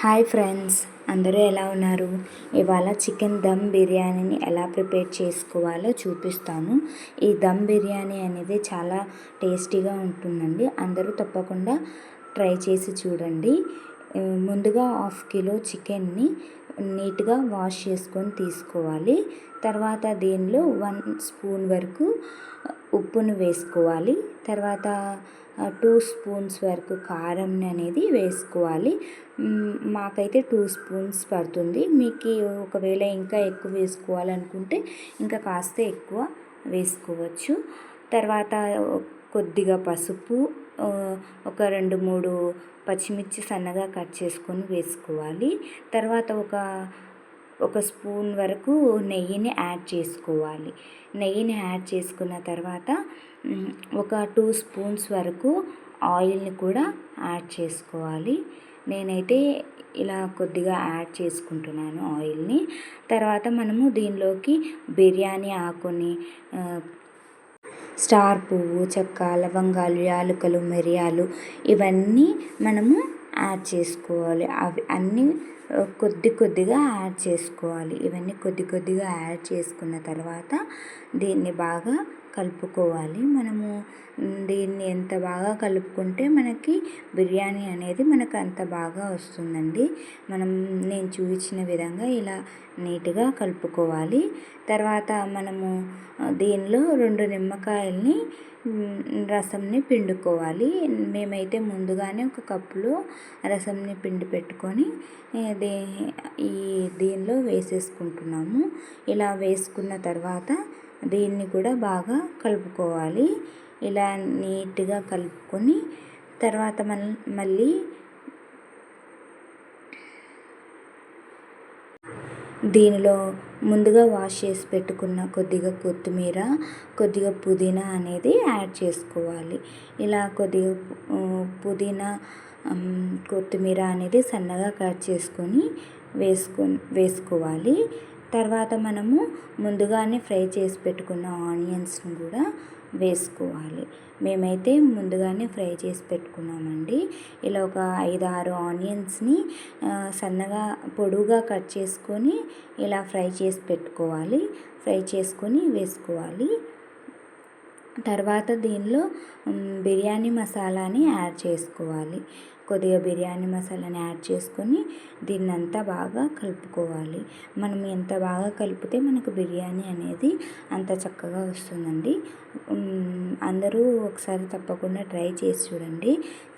Hi friends అందరూ ఎలా ఉన్నారు? ఇవాళ చికెన్ దమ్ బిర్యానీని ఎలా ప్రిపేర్ చేసుకోవాలో చూపిస్తాను. ఈ దమ్ బిర్యానీ అనేది చాలా టేస్టీగా ఉంటుందండి. అందరూ తప్పకుండా ట్రై చేసి చూడండి. ముందుగా హాఫ్ కిలో చికెన్ని నీట్గా వాష్ చేసుకొని తీసుకోవాలి. తర్వాత దీనిలో వన్ స్పూన్ వరకు ఉప్పును వేసుకోవాలి. తర్వాత టూ స్పూన్స్ వరకు కారం అనేది వేసుకోవాలి. మాకైతే టూ స్పూన్స్ పడుతుంది. మీకు ఒకవేళ ఇంకా ఎక్కువ వేసుకోవాలనుకుంటే ఇంకా కాస్త ఎక్కువ వేసుకోవచ్చు. తర్వాత కొద్దిగా పసుపు ఒక రెండు మూడు పచ్చిమిర్చి సన్నగా కట్ చేసుకొని వేసుకోవాలి. తర్వాత ఒక ఒక స్పూన్ వరకు నెయ్యిని యాడ్ చేసుకోవాలి. నెయ్యిని యాడ్ చేసుకున్న తర్వాత ఒక టూ స్పూన్స్ వరకు ఆయిల్ని కూడా యాడ్ చేసుకోవాలి. నేనైతే ఇలా కొద్దిగా యాడ్ చేసుకుంటున్నాను ఆయిల్ని. తర్వాత మనము దీనిలోకి బిర్యానీ ఆకుని స్టార్ పువ్వు చెక్క లవంగాలు యాలకులు మిరియాలు ఇవన్నీ మనము యాడ్ చేసుకోవాలి. అవి అన్నీ కొద్ది కొద్దిగా యాడ్ చేసుకోవాలి. ఇవన్నీ కొద్ది కొద్దిగా యాడ్ చేసుకున్న తర్వాత దీన్ని బాగా కలుపుకోవాలి. మనము దీన్ని ఎంత బాగా కలుపుకుంటే మనకి బిర్యానీ అనేది మనకు అంత బాగా వస్తుందండి. మనం నేను చూపించిన విధంగా ఇలా నీట్గా కలుపుకోవాలి. తర్వాత మనము దీనిలో రెండు నిమ్మకాయల్ని రసంని పిండుకోవాలి. మేమైతే ముందుగానే ఒక కప్పులో రసంని పిండి పెట్టుకొని దే ఈ దీనిలో వేసేసుకుంటున్నాము. ఇలా వేసుకున్న తర్వాత దీన్ని కూడా బాగా కలుపుకోవాలి. ఇలా నీట్గా కలుపుకొని తర్వాత మన మళ్ళీ దీనిలో ముందుగా వాష్ చేసి పెట్టుకున్న కొద్దిగా కొత్తిమీర కొద్దిగా పుదీనా అనేది యాడ్ చేసుకోవాలి. ఇలా కొద్దిగా పుదీనా కొత్తిమీర అనేది సన్నగా కట్ చేసుకొని వేసుకొని వేసుకోవాలి. తర్వాత మనము ముందుగానే ఫ్రై చేసి పెట్టుకున్న ఆనియన్స్ని కూడా వేసుకోవాలి. మేమైతే ముందుగానే ఫ్రై చేసి పెట్టుకున్నామండి. ఇలా ఒక ఐదు ఆరు ఆనియన్స్ని సన్నగా పొడువుగా కట్ చేసుకొని ఇలా ఫ్రై చేసి పెట్టుకోవాలి. ఫ్రై చేసుకొని వేసుకోవాలి. తర్వాత దీనిలో బిర్యానీ మసాలాని యాడ్ చేసుకోవాలి. కొద్దిగా బిర్యానీ మసాలాని యాడ్ చేసుకొని దీన్ని అంతా బాగా కలుపుకోవాలి. మనం ఎంత బాగా కలిపితే మనకు బిర్యానీ అనేది అంత చక్కగా వస్తుందండి. అందరూ ఒకసారి తప్పకుండా ట్రై చేసి చూడండి.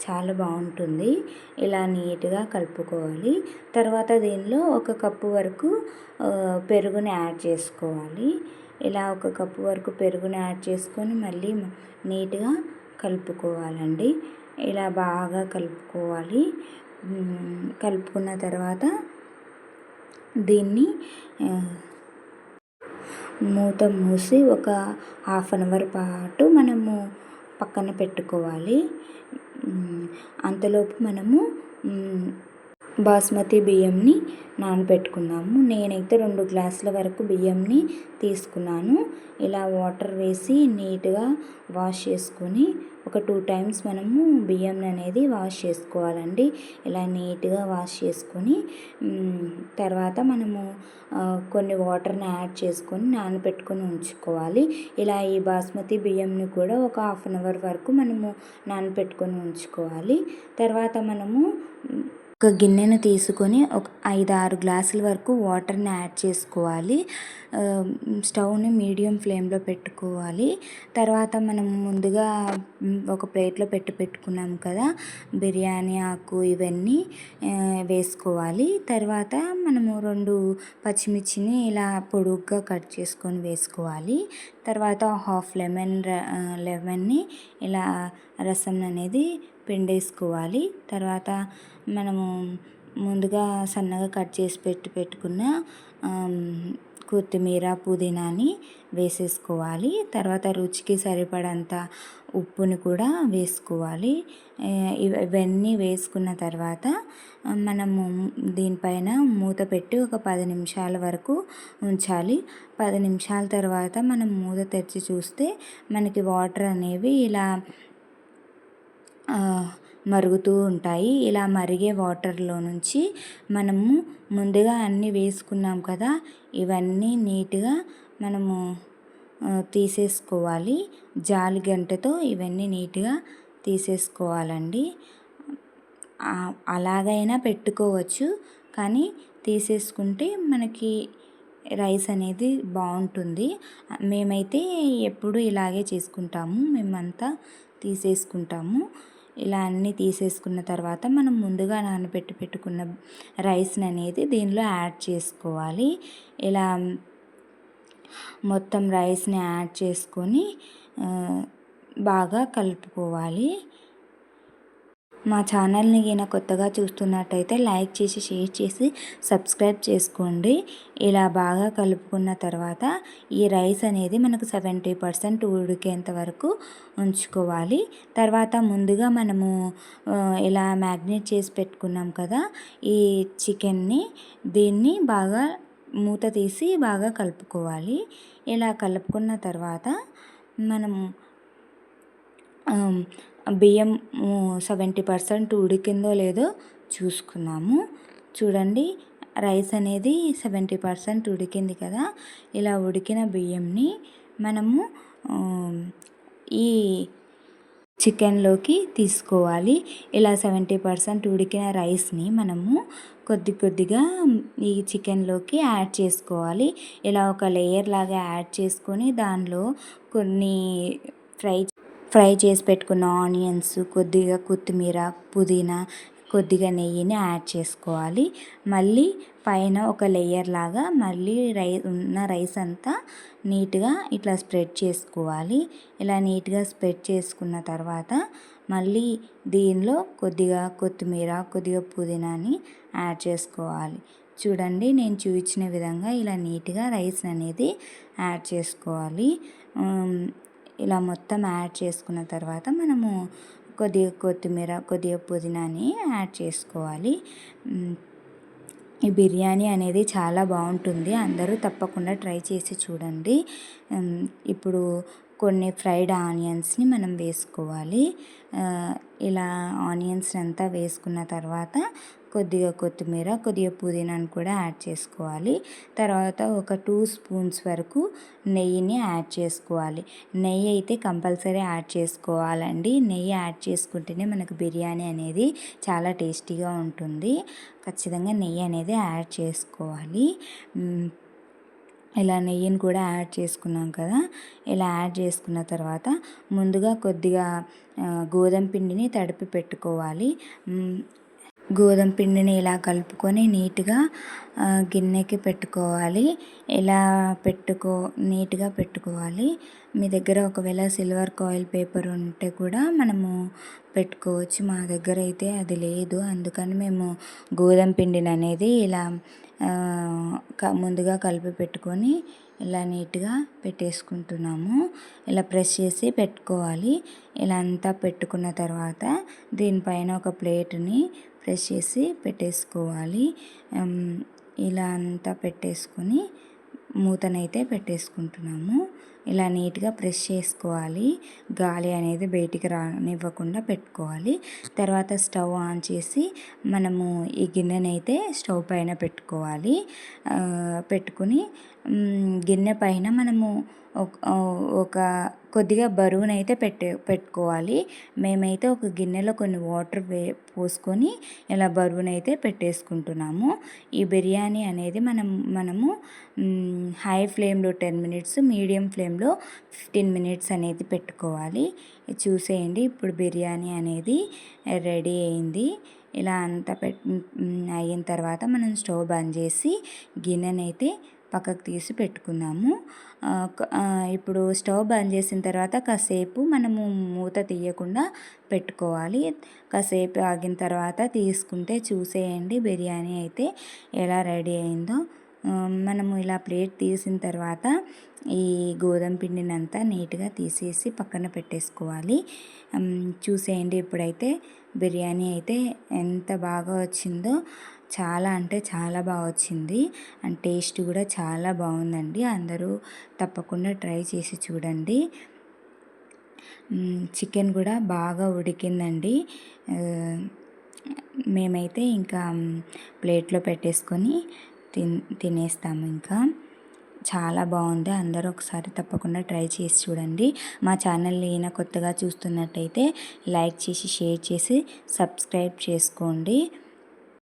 చాలా బాగుంటుంది. ఇలా నీట్గా కలుపుకోవాలి. తర్వాత దీనిలో ఒక కప్పు వరకు పెరుగుని యాడ్ చేసుకోవాలి. ఇలా ఒక కప్పు వరకు పెరుగుని యాడ్ చేసుకొని మళ్ళీ నీట్గా కలుపుకోవాలండి. ఇలా బాగా కలుపుకోవాలి. కలుపుకున్న తర్వాత దీన్ని మూత మూసి ఒక హాఫ్ అన్ అవర్ పాటు మనము పక్కన పెట్టుకోవాలి. అంతలోపు మనము బాస్మతి బియ్యంని నానబెట్టుకుందాము నేనైతే రెండు గ్లాసుల వరకు బియ్యంని తీసుకున్నాను. ఇలా వాటర్ వేసి నీట్గా వాష్ చేసుకొని ఒక టూ టైమ్స్ మనము బియ్యం అనేది వాష్ చేసుకోవాలండి. ఇలా నీట్గా వాష్ చేసుకొని తర్వాత మనము కొన్ని వాటర్ని యాడ్ చేసుకొని నానబెట్టుకొని ఉంచుకోవాలి. ఇలా ఈ బాస్మతి బియ్యంని కూడా ఒక హాఫ్ అన్ అవర్ వరకు మనము నానబెట్టుకొని ఉంచుకోవాలి. తర్వాత మనము ఒక గిన్నెను తీసుకొని ఒక ఐదు ఆరు గ్లాసుల వరకు వాటర్ని యాడ్ చేసుకోవాలి. స్టవ్ని మీడియం ఫ్లేమ్లో పెట్టుకోవాలి. తర్వాత మనం ముందుగా ఒక ప్లేట్లో పెట్టి పెట్టుకున్నాం కదా బిర్యానీ ఆకు ఇవన్నీ వేసుకోవాలి. తర్వాత మనము రెండు పచ్చిమిర్చిని ఇలా పొడుగ్గా కట్ చేసుకొని వేసుకోవాలి. తర్వాత హాఫ్ లెమన్ లెమన్ని ఇలా రసం అనేది పిండేసుకోవాలి. తర్వాత మనము ముందుగా సన్నగా కట్ చేసి పెట్టి పెట్టుకున్న కొత్తిమీర పుదీనాని వేసేసుకోవాలి. తర్వాత రుచికి సరిపడంత ఉప్పుని కూడా వేసుకోవాలి. ఇవ- ఇవన్నీ వేసుకున్న తర్వాత మనము దీనిపైన మూత పెట్టి ఒక పది నిమిషాల వరకు ఉంచాలి. పది నిమిషాల తర్వాత మనం మూత తెరిచి చూస్తే మనకి వాటర్ అనేవి ఇలా మరుగుతూ ఉంటాయి. ఇలా మరిగే వాటర్లో నుంచి మనము ముందుగా అన్నీ వేసుకున్నాం కదా ఇవన్నీ నీట్గా మనము తీసేసుకోవాలి. జాలి గంటతో ఇవన్నీ నీట్గా తీసేసుకోవాలండి. అలాగైనా పెట్టుకోవచ్చు కానీ తీసేసుకుంటే మనకి రైస్ అనేది బాగుంటుంది. మేమైతే ఎప్పుడు ఇలాగే చేసుకుంటాము. మేమంతా తీసేసుకుంటాము. ఇలా అన్నీ తీసేసుకున్న తర్వాత మనం ముందుగా నానబెట్టి పెట్టుకున్న రైస్ని అనేది దీనిలో యాడ్ చేసుకోవాలి. ఇలా మొత్తం రైస్ని యాడ్ చేసుకొని బాగా కలుపుకోవాలి. మా ఛానల్ని గిన కొత్తగా చూస్తున్నట్టయితే లైక్ చేసి షేర్ చేసి సబ్స్క్రైబ్ చేసుకోండి. ఇలా బాగా కలుపుకున్న తర్వాత ఈ రైస్ అనేది మనకు సెవెంటీ పర్సెంట్ ఉడికేంత వరకు ఉంచుకోవాలి. తర్వాత ముందుగా మనము ఇలా మ్యాగ్నేట్ చేసి పెట్టుకున్నాం కదా ఈ చికెన్ని దీన్ని బాగా మూత తీసి బాగా కలుపుకోవాలి. ఇలా కలుపుకున్న తర్వాత మనము బియ్యం సెవెంటీ పర్సెంట్ ఉడికిందో లేదో చూసుకున్నాము. చూడండి రైస్ అనేది సెవెంటీ పర్సెంట్ ఉడికింది కదా. ఇలా ఉడికిన బియ్యంని మనము ఈ చికెన్లోకి తీసుకోవాలి. ఇలా సెవెంటీ పర్సెంట్ ఉడికిన రైస్ని మనము కొద్ది కొద్దిగా ఈ చికెన్లోకి యాడ్ చేసుకోవాలి. ఇలా ఒక లేయర్ లాగా యాడ్ చేసుకొని దానిలో కొన్ని ఫ్రై ఫ్రై చేసి పెట్టుకున్న ఆనియన్స్ కొద్దిగా కొత్తిమీర పుదీనా కొద్దిగా నెయ్యిని యాడ్ చేసుకోవాలి. మళ్ళీ పైన ఒక లేయర్ లాగా మళ్ళీ రై ఉన్న రైస్ అంతా నీట్గా ఇట్లా స్ప్రెడ్ చేసుకోవాలి. ఇలా నీట్గా స్ప్రెడ్ చేసుకున్న తర్వాత మళ్ళీ దీనిలో కొద్దిగా కొత్తిమీర కొద్దిగా పుదీనాని యాడ్ చేసుకోవాలి. చూడండి నేను చూపించిన విధంగా ఇలా నీట్గా రైస్ అనేది యాడ్ చేసుకోవాలి. ఇలా మొత్తం యాడ్ చేసుకున్న తర్వాత మనము కొద్దిగా కొత్తిమీర కొద్దిగా పుదీనాని యాడ్ చేసుకోవాలి. ఈ బిర్యానీ అనేది చాలా బాగుంటుంది. అందరూ తప్పకుండా ట్రై చేసి చూడండి. ఇప్పుడు కొన్ని ఫ్రైడ్ ఆనియన్స్ని మనం వేసుకోవాలి. ఇలా ఆనియన్స్ అంతా వేసుకున్న తర్వాత కొద్దిగా కొత్తిమీర కొద్దిగా పుదీనాను కూడా యాడ్ చేసుకోవాలి. తర్వాత ఒక టూ స్పూన్స్ వరకు నెయ్యిని యాడ్ చేసుకోవాలి. నెయ్యి అయితే కంపల్సరీ యాడ్ చేసుకోవాలండి. నెయ్యి యాడ్ చేసుకుంటేనే మనకు బిర్యానీ అనేది చాలా టేస్టీగా ఉంటుంది. ఖచ్చితంగా నెయ్యి అనేది యాడ్ చేసుకోవాలి. ఇలా నెయ్యిని కూడా యాడ్ చేసుకున్నాం కదా. ఇలా యాడ్ చేసుకున్న తర్వాత ముందుగా కొద్దిగా గోధుమ పిండిని తడిపి పెట్టుకోవాలి. గోధుమ పిండిని ఇలా కలుపుకొని నీట్గా గిన్నెకి పెట్టుకోవాలి. ఇలా పెట్టుకో నీట్గా పెట్టుకోవాలి. మీ దగ్గర ఒకవేళ సిల్వర్ కాయిల్ పేపర్ ఉంటే కూడా మనము పెట్టుకోవచ్చు. మా దగ్గర అయితే అది లేదు. అందుకని మేము గోధుమ పిండిని అనేది ఇలా ముందుగా కలిపి పెట్టుకొని ఇలా నీట్గా పెట్టేసుకుంటున్నాము. ఇలా ప్రెస్ చేసి పెట్టుకోవాలి. ఇలా అంతా పెట్టుకున్న తర్వాత దీనిపైన ఒక ప్లేట్ని ప్రెస్ చేసి పెట్టేసుకోవాలి. ఇలా అంతా పెట్టేసుకొని మూతనైతే పెట్టేసుకుంటున్నాము. ఇలా నీట్గా ప్రెస్ చేసుకోవాలి. గాలి అనేది బయటికి రానివ్వకుండా పెట్టుకోవాలి. తర్వాత స్టవ్ ఆన్ చేసి మనము ఈ గిన్నెనైతే స్టవ్ పైన పెట్టుకోవాలి. పెట్టుకుని గిన్నె పైన మనము ఒక కొద్దిగా బరువునైతే పెట్టే పెట్టుకోవాలి. మేమైతే ఒక గిన్నెలో కొన్ని వాటర్ వే పోసుకొని ఇలా బరువునైతే పెట్టేసుకుంటున్నాము. ఈ బిర్యానీ అనేది మనం మనము హై ఫ్లేమ్లో టెన్ మినిట్స్ మీడియం ఫ్లేమ్లో ఫిఫ్టీన్ మినిట్స్ అనేది పెట్టుకోవాలి. చూసేయండి ఇప్పుడు బిర్యానీ అనేది రెడీ అయింది. ఇలా అంతా పెట్ అయిన తర్వాత మనం స్టవ్ బంద్ చేసి గిన్నెనైతే పక్కకు తీసి పెట్టుకున్నాము ఇప్పుడు స్టవ్ బంద్ చేసిన తర్వాత కాసేపు మనము మూత తీయకుండా పెట్టుకోవాలి. కాసేపు ఆగిన తర్వాత తీసుకుంటే చూసేయండి బిర్యానీ అయితే ఎలా రెడీ అయిందో. మనము ఇలా ప్లేట్ తీసిన తర్వాత ఈ గోధుమ పిండిని అంతా నీట్గా తీసేసి పక్కన పెట్టేసుకోవాలి. చూసేయండి ఇప్పుడైతే బిర్యానీ అయితే ఎంత బాగా వచ్చిందో. చాలా అంటే చాలా బాగా వచ్చింది. అండ్ టేస్ట్ కూడా చాలా బాగుందండి. అందరూ తప్పకుండా ట్రై చేసి చూడండి. చికెన్ కూడా బాగా ఉడికిందండి. మేమైతే ఇంకా ప్లేట్లో పెట్టేసుకొని తిన్ తినేస్తాము ఇంకా. చాలా బాగుంది. అందరూ ఒకసారి తప్పకుండా ట్రై చేసి చూడండి. మా ఛానల్ని అయినా కొత్తగా చూస్తున్నట్టయితే లైక్ చేసి షేర్ చేసి సబ్స్క్రైబ్ చేసుకోండి.